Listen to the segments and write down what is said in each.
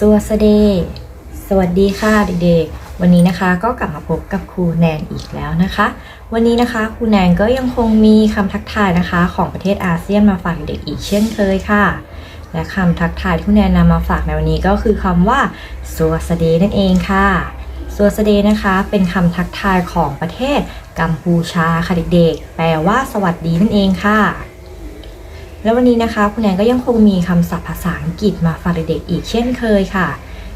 สวัสดี สวัสดีค่ะเด็กๆ วันนี้นะคะก็กลับมาพบกับครูแนนอีกแล้วนะคะ วันนี้นะคะครูแนนก็ยังคงมีคำทักทายนะคะ ของประเทศอาเซียนมาฝากเด็กอีกเช่นเคยค่ะ และคำทักทายที่ครูแนนนำมาฝากในวันนี้ก็คือคำว่าสวัสดีนั่นเองค่ะสวัสดีนะคะ เป็นคำทักทายของประเทศกัมพูชาค่ะเด็กๆ แปลว่าสวัสดีนั่นเองค่ะ แล้ววันนี้นะคะคุณแนนก็ยังคงมีคำศัพท์ภาษาอังกฤษมาฝากเด็กๆอีกเช่นเคยค่ะ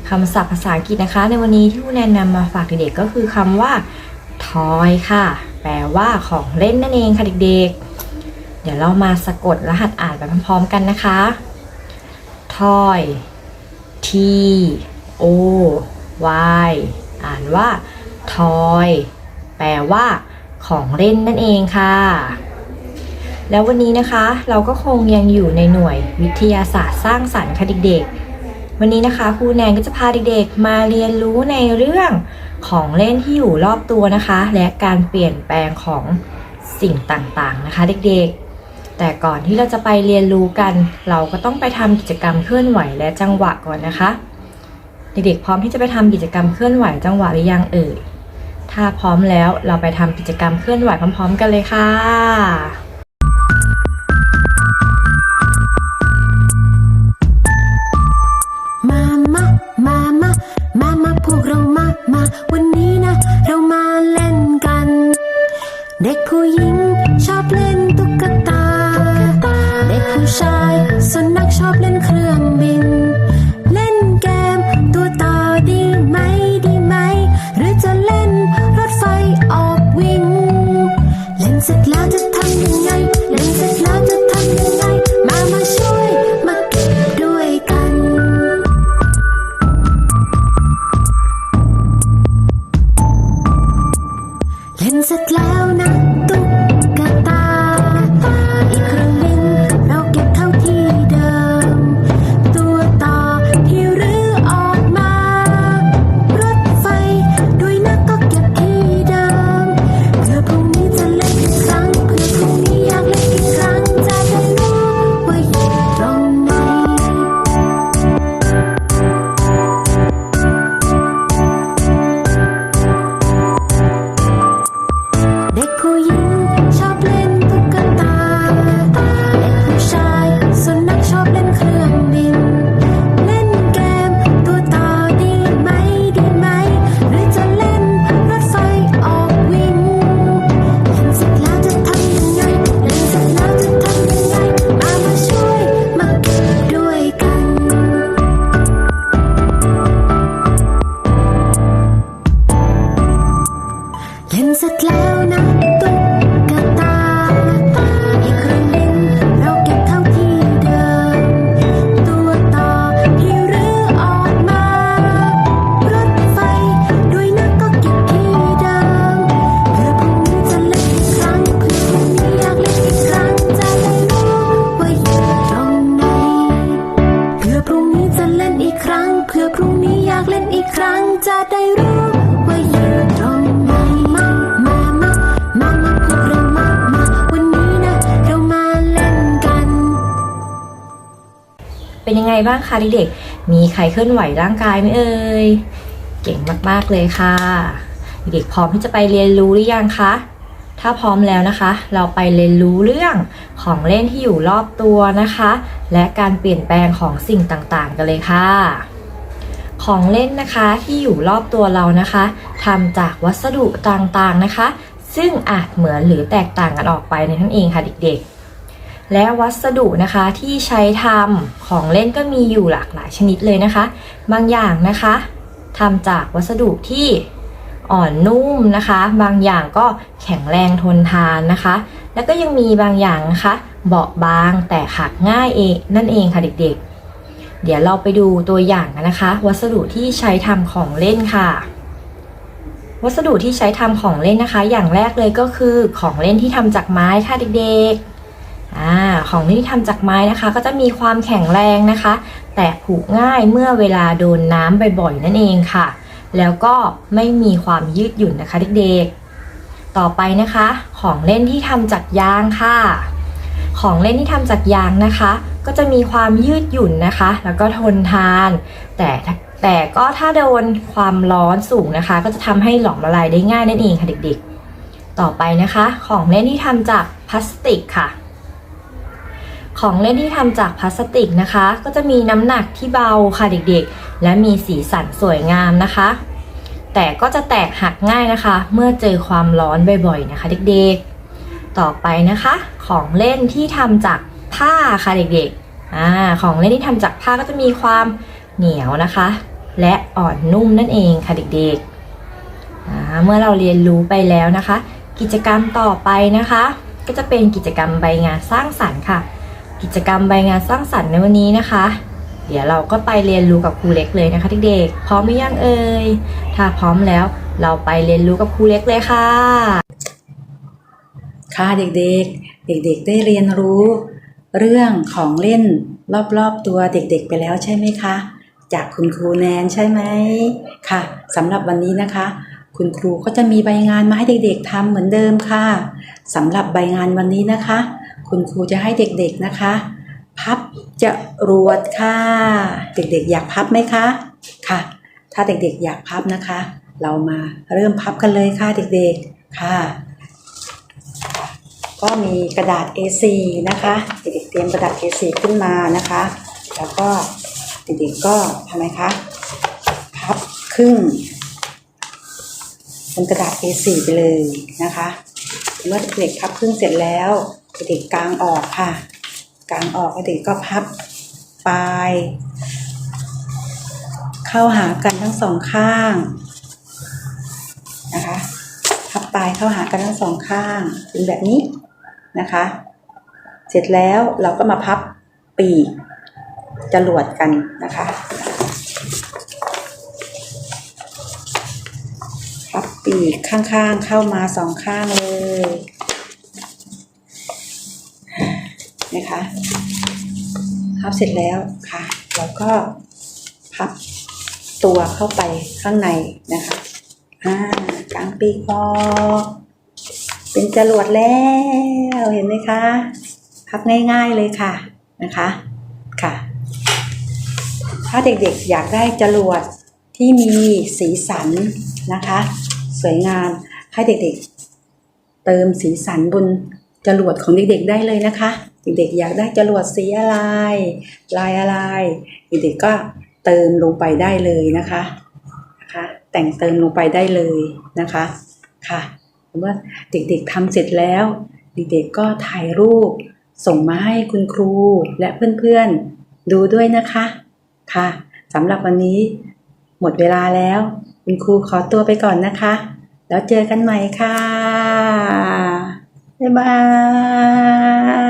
คำศัพท์ภาษาอังกฤษนะคะ ในวันนี้ที่คุณแนนนำมาฝากเด็กๆก็คือคำว่า toy ค่ะ แปลว่าของเล่นนั่นเองค่ะเด็กๆ เดี๋ยวเรามาสะกดรหัสอ่านไปพร้อมๆกันนะคะ toy t o y อ่านว่า toy แปลว่าของเล่นนั่นเองค่ะ แล้ววันนี้นะคะเราก็คงยังอยู่ในหน่วยวิทยาศาสตร์สร้างสรรค์ค่ะเด็กๆ วันนี้นะคะครูแนนก็จะพาเด็กๆ มาเรียนรู้ในเรื่องของเล่นที่อยู่รอบตัวนะคะ และการเปลี่ยนแปลงของสิ่งต่างๆนะคะ เด็กๆ แต่ก่อนที่เราจะไปเรียนรู้กัน เราก็ต้องไปทำกิจกรรมเคลื่อนไหวและจังหวะก่อนนะคะ เด็กๆพร้อมที่จะไปทำกิจกรรมเคลื่อนไหวจังหวะหรือยังเอ่ยถ้าพร้อมแล้วเราไปทำกิจกรรมเคลื่อนไหวพร้อม ๆ กันเลยค่ะ เล่ เล่นเสร็จแล้วนะ ไงบ้างคะเด็กๆ มีใครเคลื่อนไหวร่างกายไหมเอ่ย เก่งมากๆเลยค่ะ เด็กๆพร้อมที่จะไปเรียนรู้หรือยังคะ ถ้าพร้อมแล้วนะคะ เราไปเรียนรู้เรื่องของเล่นที่อยู่รอบตัวนะคะ และการเปลี่ยนแปลงของสิ่งต่างๆ กันเลยค่ะ ของเล่นนะคะที่อยู่รอบตัวเรานะคะทำจากวัสดุต่างๆนะคะ ซึ่งอาจเหมือนหรือแตกต่างกันออกไปในนั่นเองค่ะเด็กๆ และวัสดุนะคะที่ใช้ทำของเล่นก็มีอยู่หลากหลายชนิดเลยนะคะ บางอย่างนะคะทำจากวัสดุที่อ่อนนุ่มนะคะ บางอย่างก็แข็งแรงทนทานนะคะ แล้วก็ยังมีบางอย่างนะคะเบาบางแต่หักง่ายเองนั่นเองค่ะเด็กๆ เดี๋ยวเราไปดูตัวอย่างกันนะคะ วัสดุที่ใช้ทำของเล่นค่ะ วัสดุที่ใช้ทำของเล่นนะคะ อย่างแรกเลยก็คือของเล่นที่ทำจากไม้ค่ะเด็กๆ อของเล่นที่ทำจากไม้นะคะก็จะมีความแข็งแรงนะคะ แต่ผุง่ายเมื่อเวลาโดนน้ำบ่อยๆนั่นเองค่ะ แล้วก็ไม่มีความยืดหยุ่นนะคะเด็กๆ ต่อไปนะคะ ของเล่นที่ทำจากยางค่ะ ของเล่นที่ทำจากยางนะคะ ก็จะมีความยืดหยุ่นนะคะ แล้วก็ทนทาน แต่แต่ก็ถ้าโดนความร้อนสูงนะคะ ก็จะทำให้หลอมละลายได้ง่ายนั่นเองค่ะเด็กๆ ต่อไปนะคะ ของเล่นที่ทำจากพลาสติกค่ะ ของเล่นที่ทำจากพลาสติกนะคะ ก็จะมีน้ำหนักที่เบาค่ะเด็กๆ และมีสีสันสวยงามนะคะ แต่ก็จะแตกหักง่ายนะคะ เมื่อเจอความร้อนบ่อยๆนะคะ เด็กๆ ต่อไปนะคะ ของเล่นที่ทำจากผ้าค่ะเด็กๆอ่าของเล่นที่ทำจากผ้าก็จะมีความเหนียวนะคะ และอ่อนนุ่มนั่นเองค่ะเด็กๆเมื่อเราเรียนรู้ไปแล้วนะคะ กิจกรรมต่อไปนะคะ ก็จะเป็นกิจกรรมใบงานสร้างสรรค์ค่ะ กิจกรรมใบงานสร้างสรรค์ในวันนี้นะคะ เดี๋ยวเราก็ไปเรียนรู้กับครูเล็กเลยนะคะเด็กๆพร้อมหรือยังเอ่ยถ้าพร้อมแล้วเราไปเรียนรู้กับครูเล็กเลยค่ะ ค่ะเด็กๆ เด็กๆ ได้เรียนรู้ เรื่องของเล่นรอบๆตัวเด็กๆ ไปแล้วใช่ไหมคะ จากคุณครูแนนใช่ไหมค่ะสำหรับวันนี้นะคะ คุณครูก็จะมีใบงานมาให้เด็กๆทำเหมือนเดิมค่ะสำหรับใบงานวันนี้นะคะ คุณครูจะให้เด็กๆนะคะ พับจะรวดค่ะ เด็กๆ อยากพับไหมคะ ค่ะ ถ้าเด็กๆ อยากพับนะคะ เรามาเริ่มพับกันเลยค่ะเด็กๆ ค่ะ ก็มีกระดาษ A4 นะคะ เด็กๆ เตรียมกระดาษ A4 ขึ้นมานะคะ แล้วก็เด็กๆ ก็ทำไมคะ พับครึ่งบนกระดาษ A4 ไปเลยนะคะ เมื่อเด็กๆพับครึ่งเสร็จแล้ว เด็กๆกางออกค่ะ กลางออกแล้วเด็กก็พับปลาย เข้าหากันทั้งสองข้างนะคะ พับปลายเข้าหากันทั้งสองข้างเป็นแบบนี้นะคะ เสร็จแล้วเราก็มาพับปีกจรวดกันนะคะพับปีกข้างๆเข้ามาสองข้างเลย นะคะพับเสร็จแล้วค่ะแล้วก็พับตัวเข้าไปข้างในนะคะอ่ากลางปีกออกเป็นจรวดแล้วเห็นไหมคะ พับง่ายๆเลยค่ะนะคะค่ะ ถ้าเด็กๆอยากได้จรวดที่มีสีสันนะคะ สวยงามให้เด็กๆ เติมสีสันบนจรวดของเด็กๆได้เลยนะคะ เด็กๆอยากได้จรวดสีอะไร ลายอะไร เด็กๆก็เติมลงไปได้เลยนะคะนะคะแต่งเติมลงไปได้เลยนะคะค่ะเมื่อเด็กๆทำเสร็จแล้ว เด็กๆก็ถ่ายรูป ส่งมาให้คุณครูและเพื่อนๆดูด้วยนะคะค่ะสำหรับวันนี้หมดเวลาแล้ว คุณครูขอตัวไปก่อนนะคะ แล้วเจอกันใหม่ค่ะ บ๊ายบาย